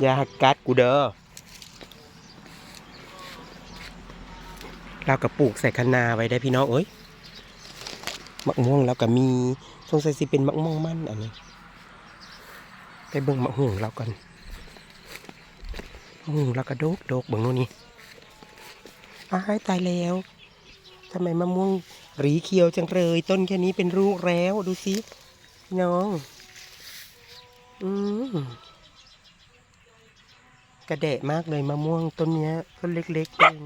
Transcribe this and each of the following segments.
อย่ากัดกูเด้อเราก็ปลูกใส่คะนาไว้ได้พี่น้องเอ้ยมะม่วงแล้วก็มีสงสัยสิเป็นมะม่วงมันอันนี้ไปเบิ่งมะม่วงเรากันมะม่วงเราก็โดกโดกเบิ่งโน่นนี่อ้ายตายแล้วทำไมมะม่วงหรีเขียวจังเลยต้นแค่นี้เป็นลูกแล้วดูสิน้อง อืม กระเดะมากเลยมะม่วงต้นเนี้ยต้นเล็กๆเอง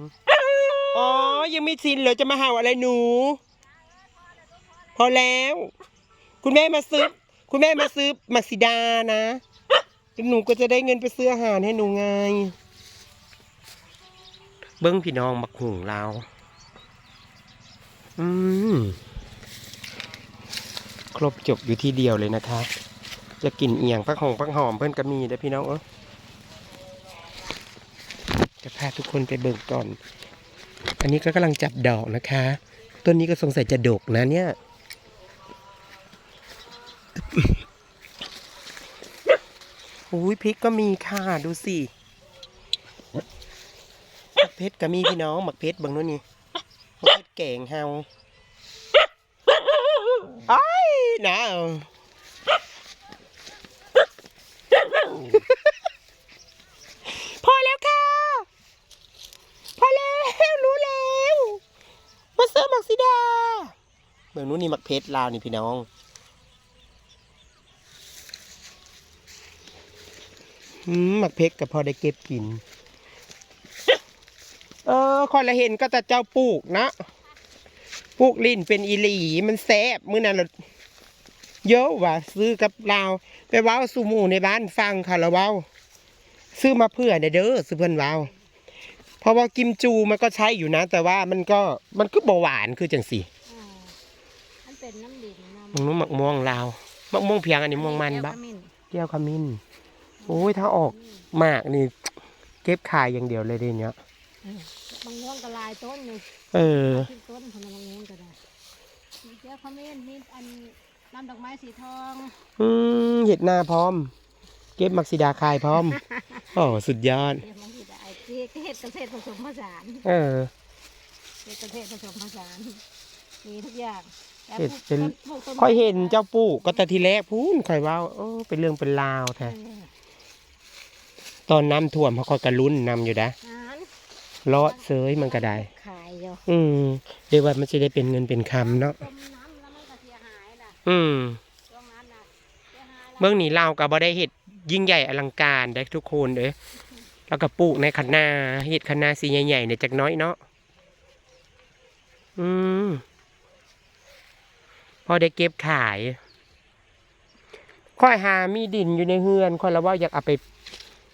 อ๋อ ยังไม่สิ้นเลยจะมาเห่าอะไรหนู พอแล้ว คุณแม่มาซื้อ คุณแม่มาซื้อมักซิดานะหนูก็จะได้เงินไปซื้ออาหารให้หนูไง เบิ้งพี่น้องมักหุงเรา อืม ครบจบอยู่ที่เดียวเลยนะคะ จะกินเอียงพักหอมพักหอมเพื่อนก็มีเด้อพี่น้องเออ จะพาทุกคนไปเบิกก่อน อันนี้ก็กำลังจับดอกนะคะ ต้นนี้ก็สงสัยจะดกนะเนี่ย อุ้ยพริกก็มีค่ะดูสิหมักเพชรก็มีพี่น้องหมักเพชรบางนู้นนี่หมักเพชรแกงเฮาไอ้ายหนาว พอแล้วค่ะ พอแล้ว รู้แล้ว มาเสิร์ฟหมักสีดาเมืองนู้นนี่หมักเพชรลาวนี่พี่น้อง อืมหมักเพชรก็พอได้เก็บกิน เออคอยละเห็นก็แต่เจ้าปลูกนะ ปลูกลิ้นเป็นอีหลี มันแซ่บมื้อนั้นเราเยอะว่ะซื้อกับลาวไปว้าวสูหมูในบ้านฟังค่ะแล้วว้าซื้อมาเพื่อเด้อเด้อซื้อเพื่อนว้า เพราะว่ากิมจูมันก็ใช้อยู่นะ แต่ว่ามันก็มันก็บ่หวานคือจังสิอ่ามันเป็นน้ำดินน้มังนู้นมักม่วงลาวมักม่วงเพียงอันนี้ม่วงมันบะเดี๋ยวขมิ้นเกี้ยวขมิ้นโอ้ยถ้าออกมากนี่ เก็บขายอย่างเดียวเลยเดยวเนี้ยบางม่วงก็ลายต้นนี่เออขึ้นต้นของบางม่วงก็ได้เดี๋ยวขมิ้นนี่อันน้ำดอกไม้สีทอง อืมเห็ดหน้าพร้อม เก็บมักซิดาคายพร้อม โอ้สุดยอด เดี๋ยวมันสิได้ที่เฮ็ดเกษตรผสมผสานเออ เฮ็ดเกษตรผสมผสานมีทุกอย่างแล้วเฮ็ดเป็น ปลูกต้นค่อยเห็นเจ้าปู่ก็แต่ทีแรกพูนค่อยเว่าโอ้เป็นเรื่องเป็นราวเอแท้อตอนน้ำท่วมเขาคอยกระลุ้นนำอยู่นะอ่านเลาะเซยมันก็ได้ ขายอยู่อืมเดี๋ยวว่ามันจะได้เป็นเงินเป็นคำเนาะจมน้ำแล้วมันก็เสียหายน่ะอืม ช่วงนั้นน่ะเสียหายแล้วเบื้องนี้เราก็บ่ได้เห็ดยิ่งใหญ่อลังการได้ทุกคนเด้อ แล้วก็ปลูกในคันนาเห็ดคันนาสีใหญ่ๆเนี่ยจักหน้อยเนาะอืมพอได้เก็บขายค่อยหามีดินอยู่ในเฮือนค่อยแล้วว่าอยากเอาไป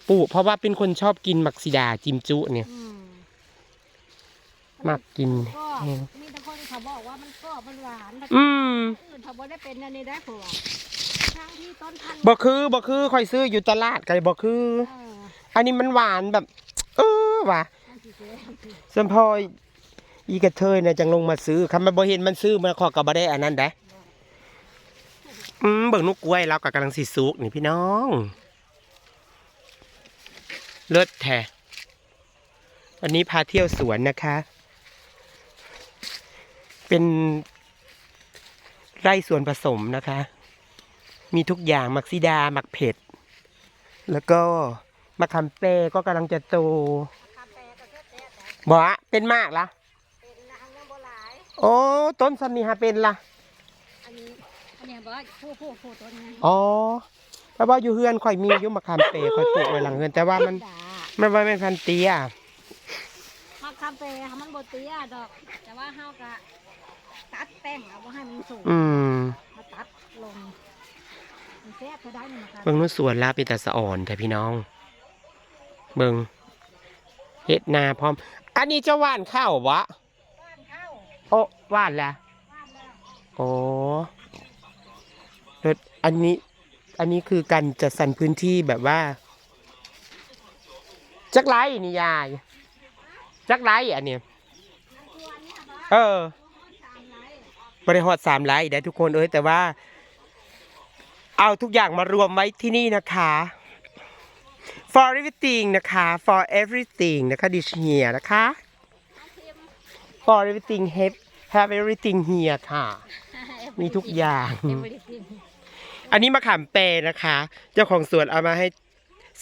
ปลูกเพราะว่าเป็นคนชอบกินหมักสีดาจิมจุเนี่ยอืมมักกินก็แห้งมีแต่คนเขาบอกว่ามันก็มันหวานแต่อืมอื่นเขาบ่ได้เป็นอันนี้ได้ผัวทางที่ต้นพันธุ์บ่คือบ่คือค่อยซื้ออยู่ตลาดไกบ่คือเอ ออันนี้มันหวานแบบ เออว่ะมันสิเสียส่วนพออีกระเทยนะจังลงมาซื้อคำมันบ่เห็นมันซื้อมันขอกับบ่ได้อันนั้นได้อืมเบิ่งนกกล้วยเราก็กำลังสิสุกนี่พี่น้องเลิศแท้อันนี้พาเที่ยวสวนนะคะ เป็นไร่สวนผสมนะคะ มีทุกอย่างมักซิดา มักเผ็ด แล้วก็ มะขามเป้ก็กำลังจะโตคาแฟก็แค่แต่แต่บ่อะเป็นมากละเป็นนางยังบ่หลายโอ้ต้นซันนี่ฮะเป็นละอันนี้อันนี้บ่ผู้ผู้ผู้ต้นนี้อ๋อเพราะว่าอยู่เฮือนข่อยมีอยู่มะขามเปรข่อยปลูกไว้หลังเฮือนแต่ว่ามันด่ามันว่าเป็นพันธุ์เตี้ยมาคาแฟมันบ่เตี้ยดอก แต่ว่าเฮาก็ตัดแต่งเอาบ่ให้มันสูงอืมมาตัดลงมันแซ่บก็ได้นี่นะคะเบิ่งนู้นสวนลาเป็นตาสะอ่อนแต่พี่น้อง เบิ่งเฮ็ดนาพร้อม อันนี้จะหว่านข้าววะบ้านเข้าโอ้หว่านแล้วบ้านแล้วโอ้แล้วอันนี้ อันนี้คือการจัดสรรพื้นที่แบบว่า จักไรนี่ยาย จักไรอันเนี้ยตัวนี้บ่เออสามไร่บริหารสามไลท์ได้ทุกคนเอ้ยแต่ว่า เอาทุกอย่างมารวมไว้ที่นี่นะคะฝ for everything นะคะ for everything นะคะ dish here นะคะ for everything have have everything here ค่ะ มีทุกอย่าง Everything อันนี้มะขามเปรนะคะ เจ้าของสวนเอามาให้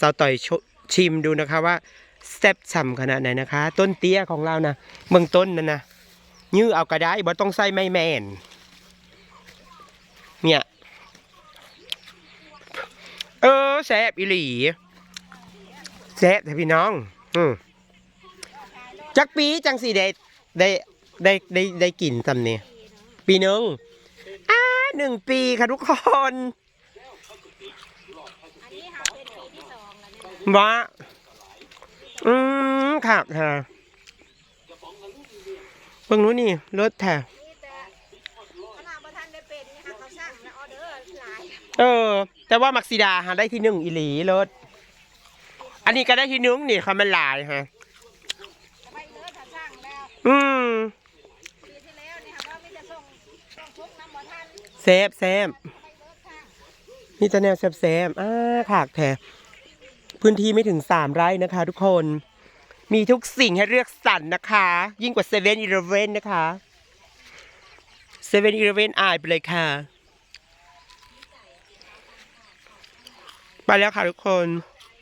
สาวต่อยชชิมดูนะคะว่าแซ่บฉ่ำขนาดไหนนะคะ ต้นเตี้ยของเรานะเมืองต้นนั่นนะยื้อเอาก็ได้บ่ต้องใส่ไม้แม่นเนี่ย เออแซ่บอีหลี แซ่บแต่พี่น้อง อืมจักปีจังสีได้ได้ได้ได้ได้กลิ่นซำเนี่ยปีหนึ่งอ่าหนึ่งปีค่ะทุกคนว่าอืมค่ะค่ะเบิ่งนู้นี่รถแท้เป็นนี่ค่ะเขาสร้างแล้วออเออ แต่ว่ามักซิดาหาได้ที่หนึ่งอีหลีรถ อันนี้ก็ได้ที่นึ่งนี่ค่ะมันหลายฮะไปเลิศถ้าสร้างแล้วอืมปีที่แล้วนี่ค่ะว่าไม่จะส่งส่งทุกน้ำบ่ทันแซบแซบไปเลิศสร้างนี่แนวแซบแซบอ่าขากแถพื้นที่ไม่ถึงสามไร่นะคะ ทุกคน มีทุกสิ่งให้เลือกสรรนะคะ ยิ่งกว่าเซเว่นอีเลเว่นนะคะเซเว่นอีเลเว่นอายไปเลยค่ะ ไปแล้วค่ะทุกคน